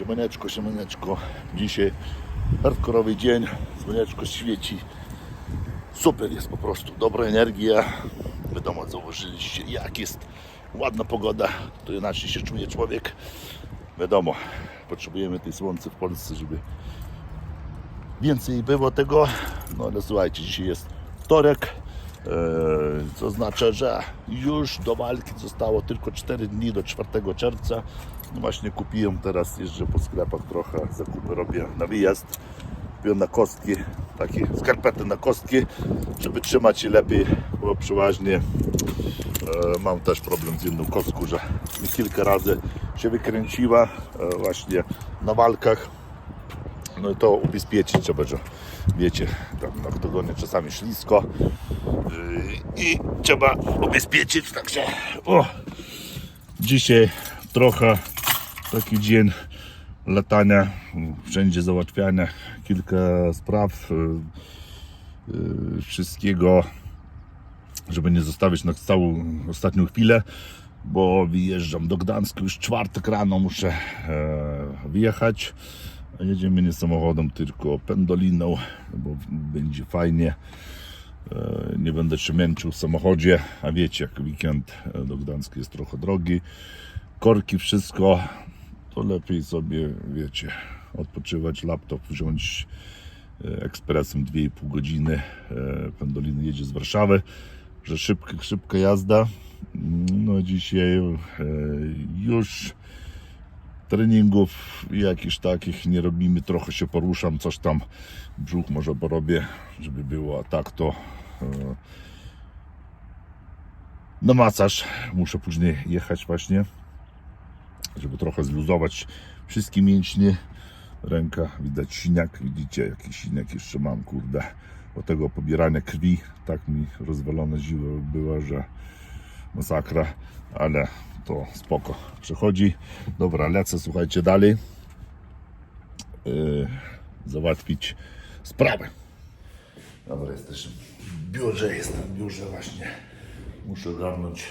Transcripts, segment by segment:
Siemaneczko, siemaneczko. Dzisiaj hardkorowy dzień. Słoneczko świeci. Super jest po prostu. Dobra energia. Wiadomo, zauważyliście jak jest ładna pogoda. To inaczej się czuje człowiek. Wiadomo, potrzebujemy tej słońca w Polsce, żeby więcej było tego. No ale słuchajcie, dzisiaj jest wtorek. E, Co oznacza, że już do walki zostało tylko 4 dni do 4 czerwca. No właśnie kupiłem teraz, jeżdżę po sklepach trochę, zakupy robię na wyjazd. Kupiłem na kostki, takie skarpety na kostki, żeby trzymać je lepiej, bo przeważnie e, mam też problem z jedną kostką, że mi kilka razy się wykręciła e, właśnie na walkach. No i to ubezpieczyć trzeba, że wiecie, tam na oktagonie czasami ślisko i trzeba ubezpieczyć, także o, dzisiaj trochę taki dzień latania, wszędzie załatwiania kilka spraw, yy, yy, wszystkiego, żeby nie zostawić na całą ostatnią chwilę, bo wyjeżdżam do Gdańska już czwartek rano muszę e, wyjechać. Jedziemy nie samochodem, tylko pendoliną, bo będzie fajnie. E, Nie będę się męczył w samochodzie, a wiecie, jak weekend e, do Gdańska jest trochę drogi. Korki, wszystko, to lepiej sobie, wiecie, odpoczywać, laptop wziąć e, ekspresem 2,5 godziny. Pendolino jedzie z Warszawy, że szybka, szybka jazda. No dzisiaj już treningów jakichś takich nie robimy, trochę się poruszam, coś tam brzuch może porobię, żeby było, a tak to e, na masaż muszę później jechać właśnie, żeby trochę zluzować wszystkie mięśnie, ręka, widać siniak, widzicie jaki siniak jeszcze mam, kurde, od tego pobierania krwi, tak mi rozwalone żyły była, że masakra, ale to spoko przechodzi. Dobra, lecę, słuchajcie, dalej yy, załatwić sprawę. Dobra, jesteśmy w biurze, jestem w biurze właśnie. Muszę ogarnąć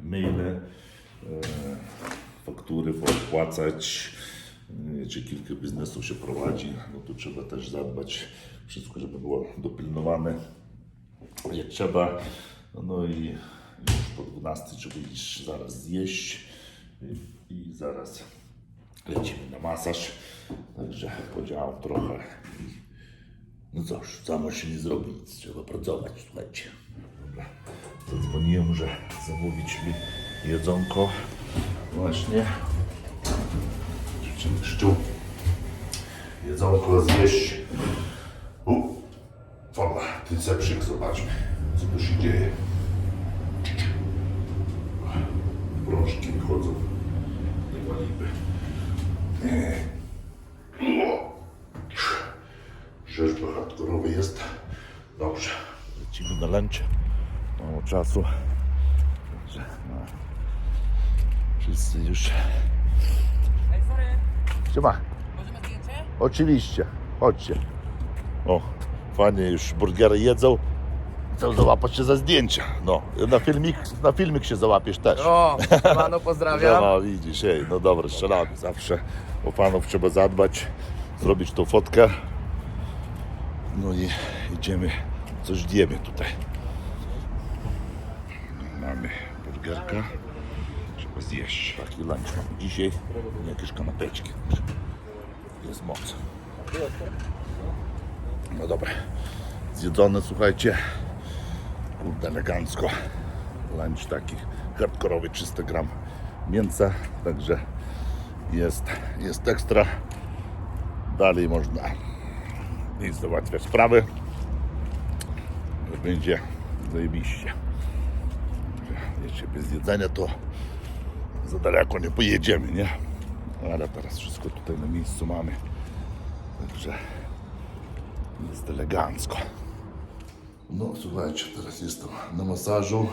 maile, yy, faktury popłacać. Wiecie, kilka biznesów się prowadzi, no to trzeba też zadbać wszystko, żeby było dopilnowane jak trzeba. No i już po 12 trzeba iść zaraz zjeść i, zaraz lecimy na masaż. Także podziałam trochę no cóż, samo się nie zrobi nic, trzeba pracować, słuchajcie. Dobra, zadzwoniłem, że zamówić mi jedzonko właśnie. Życzę szczu. Jedzonko zjeść. U, Fala, ty zobaczmy, co tu się dzieje. Brączki wychodzą. Nie walimy. Rzeźba hardkorowa jest. Dobrze. Lecimy na lunch. Mało czasu. Także, no. Wszyscy już. Ej, sorry, Siema. możemy zdjęcie? Oczywiście. Chodźcie. O, fajnie już burgery jedzą. Chcę załapać się za zdjęcia. No, na filmik, na filmik się załapiesz też. O, panu pozdrawiam. No, widzisz, ej, no dobra, strzelamy zawsze. O panów trzeba zadbać, zrobić tą fotkę. No i idziemy, coś zjemy tutaj. Mamy burgerka. Trzeba zjeść. Taki lunch mamy dzisiaj. I Jakieś kanapeczki. Jest moc. No dobra. Zjedzone, słuchajcie. Kurde, elegancko. Lunch taki hardkorowy, 300 gram mięsa. Także jest, jest ekstra. Dalej można iść załatwiać sprawy. Będzie zajebiście. Wiecie, bez jedzenia to za daleko nie pojedziemy, nie? Ale teraz wszystko tutaj na miejscu mamy. Także jest elegancko. No słuchajcie, teraz jestem na masażu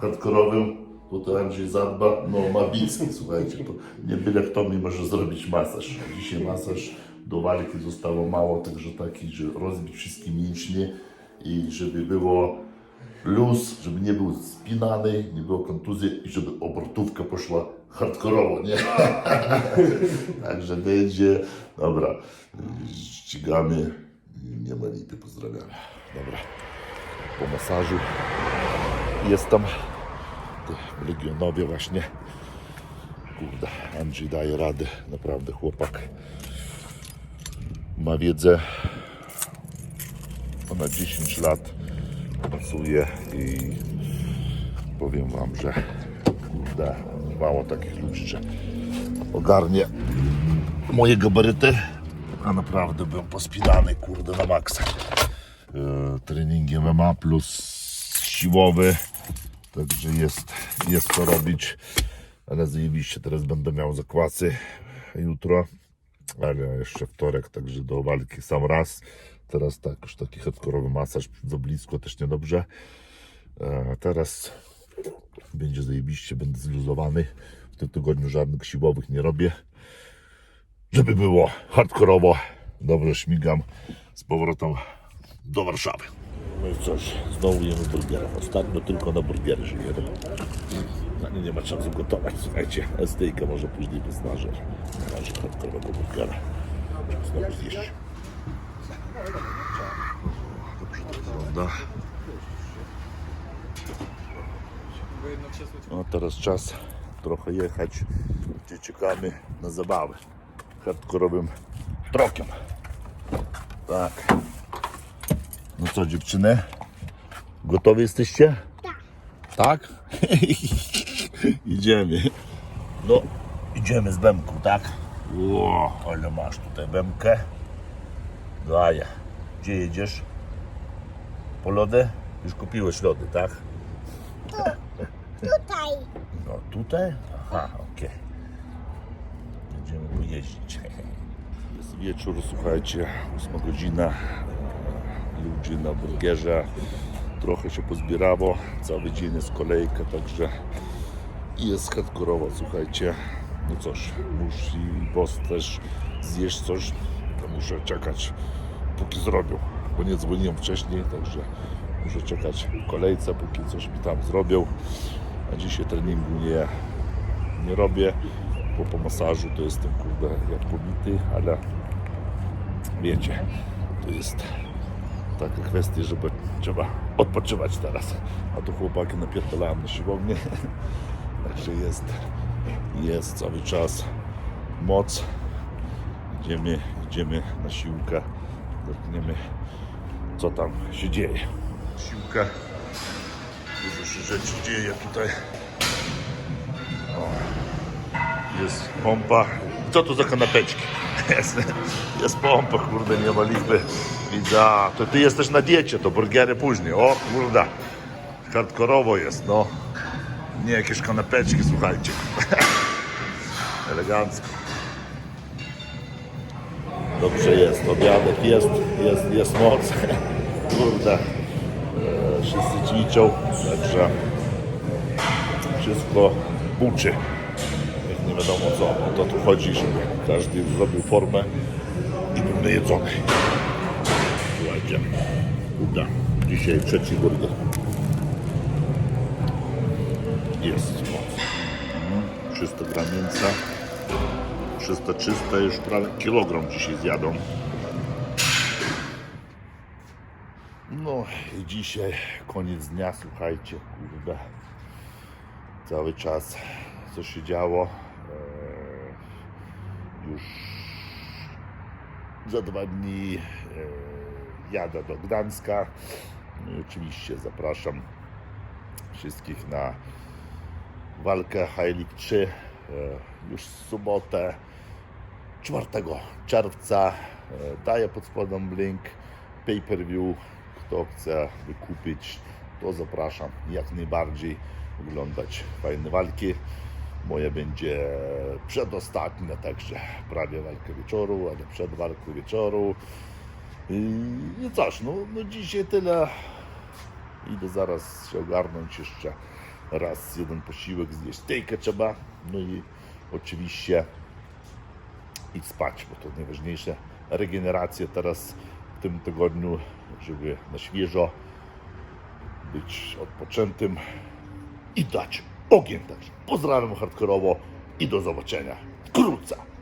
hardkorowym. Tutaj Andrzej zadba, no ma bicki, słuchajcie, to nie byle kto mi może zrobić masaż. Dzisiaj masaż do walki zostało mało, także taki, że rozbić wszystkie mięśnie i żeby było luz, żeby nie był spinany, nie było kontuzji i żeby obrotówka poszła hardkorowo, nie? Także będzie, dobra, ścigamy, nie ma lipy, pozdrawiamy. Dobra, po masażu jest tam w Legionowie właśnie. Kurde, Andrzej daje radę, naprawdę chłopak ma wiedzę ponad 10 lat pracuje i powiem wam, że kurde, mało takich ludzi, że ogarnie moje gabaryty, a naprawdę byłem pospinany, kurde, na maksa. E, treningi MMA plus siłowy, także jest, jest co robić, ale zajebiście teraz będę miał zakwasy jutro, ale jeszcze wtorek, także do walki sam raz. Teraz tak, już taki hardkorowy masaż za blisko też niedobrze. E, teraz będzie zajebiście, będę zluzowany. W tym tygodniu żadnych siłowych nie robię. Żeby było hardkorowo, dobrze śmigam z powrotem do Warszawy. No i coś, znowu jemy burgera. Ostatnio tylko na burgery się jemy. No, nie, ma czasu gotować, słuchajcie. Stejka może później wysnażę. Na razie hardkorowego burgera. Znowu zjeść. Dobrze to wygląda. No teraz czas trochę jechać, gdzie czekamy na zabawę. Hardkorowym trokiem. Tak. No co dziewczyny? Gotowi jesteście? Tak. Tak? idziemy. No, idziemy z Bemką, tak? Ło, ale masz tutaj Bemkę. Daję. Gdzie jedziesz? Po lody? Już kupiłeś lody, tak? Tutaj. No tutaj? Aha, okej. Będziemy pojeździć. Jest wieczór, słuchajcie, 8 godzina. Ludzi na burgerze. Trochę się pozbierało. Cały dzień jest kolejka, także jest hardkorowo, słuchajcie. No cóż, musi boss też zjeść coś, to muszę czekać, póki zrobią. Bo nie dzwoniłem wcześniej, także muszę czekać w kolejce, póki coś mi tam zrobią. A dzisiaj treningu nie, nie robię, bo po masażu to jestem kurde jak pobity, ale wiecie, to jest taka kwestia, żeby trzeba odpoczywać teraz. A tu chłopaki napierdalałem na siłownię, także jest, jest cały czas moc. Idziemy, idziemy na siłkę, zerkniemy co tam się dzieje. Siłkę, dużo się rzeczy dzieje tutaj. O, jest pompa. Co to za kanapeczki? Jest, jest pompa, kurde, nie ma. Widzę, to ty jesteś na diecie, to burgery później. O kurde, hardkorowo jest, no. Nie jakieś kanapeczki, słuchajcie. Elegancko. Dobrze jest, obiadek jest, jest, jest moc. Kurde, e, wszyscy ćwiczą, także wszystko buczy. Jak nie wiadomo co, o to tu chodzi, żeby każdy zrobił formę i był najedzony. Słuchajcie, uda. Dzisiaj trzeci burger. Jest moc. Mhm. 300 gram mięsa. 300-300 już prawie kilogram dzisiaj zjadą. No i dzisiaj koniec dnia, słuchajcie, kurde. Cały czas co się działo. Eee, już za dwa dni eee, jadę do Gdańska. No i oczywiście zapraszam wszystkich na walkę League 3 eee, już w sobotę 4 czerwca. Eee, Daję pod spodem link pay per view. Kto chce wykupić, to zapraszam jak najbardziej oglądać fajne walki. Moja będzie przedostatnia, także prawie walka wieczoru, ale przed walką wieczoru. I i no, no dzisiaj tyle. Idę zaraz się ogarnąć jeszcze raz jeden posiłek, zjeść stejkę trzeba. No i oczywiście idź spać, bo to najważniejsze. Regeneracja teraz w tym tygodniu, żeby na świeżo być odpoczętym i dać ogień także. Pozdrawiam hardkorowo i do zobaczenia wkrótce.